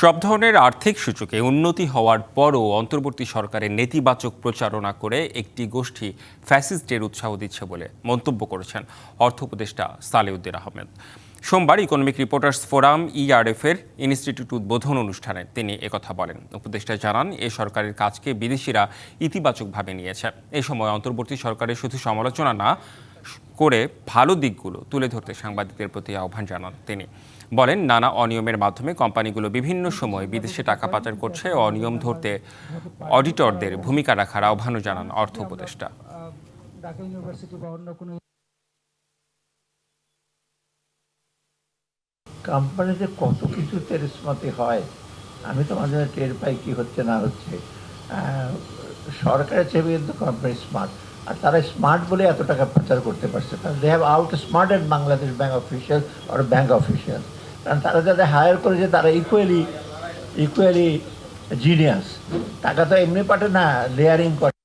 সব ধরনের আর্থিক সূচকে উন্নতি হওয়ার পরও অন্তর্বর্তী সরকারের নেতিবাচক প্রচারণা করে একটি গোষ্ঠী ফ্যাসিস্টের উৎসাহ দিচ্ছে বলে মন্তব্য করেছেন অর্থ উপদেষ্টা সালেউদ্দিন আহমেদ। সোমবার ইকোনমিক রিপোর্টার্স ফোরাম ইআরএফ এর ইনস্টিটিউট উদ্বোধন অনুষ্ঠানে তিনি একথা বলেন। উপদেষ্টা জানান, এ সরকারের কাজকে বিদেশিরা ইতিবাচকভাবে নিয়েছে। এ সময় অন্তর্বর্তী সরকারের শুধু সমালোচনা না করে ভালো দিকগুলো তুলে ধরতে সাংবাদিকদের প্রতি আহ্বান জানান তিনি। বলেন, নানা অনিয়মের মাধ্যমে কোম্পানিগুলো বিভিন্ন সময় বিদেশে টাকা পাচার করছে, অনিয়ম ধরতে অডিটরদের ভূমিকা রাখার আহ্বানও জানান অর্থ উপদেষ্টা। কোম্পানিতে কত কিছু তেরস্মতি হয়, আমি তো মাঝে মাঝে টের পাই কি হচ্ছে, না হচ্ছে। সরকারের চেয়ে কিন্তু কোম্পানি স্মার্ট আর তারা স্মার্ট বলে এত টাকা প্রচার করতে পারছে। কারণ they have outsmarted Bangladesh bank official R bank official কারণ তারা যাদের হায়ার করেছে, তারা ইকুয়ালি ইকুয়ালি জিনিয়াস টাকা তো এমনি পাঠে না লেয়ারিং করে।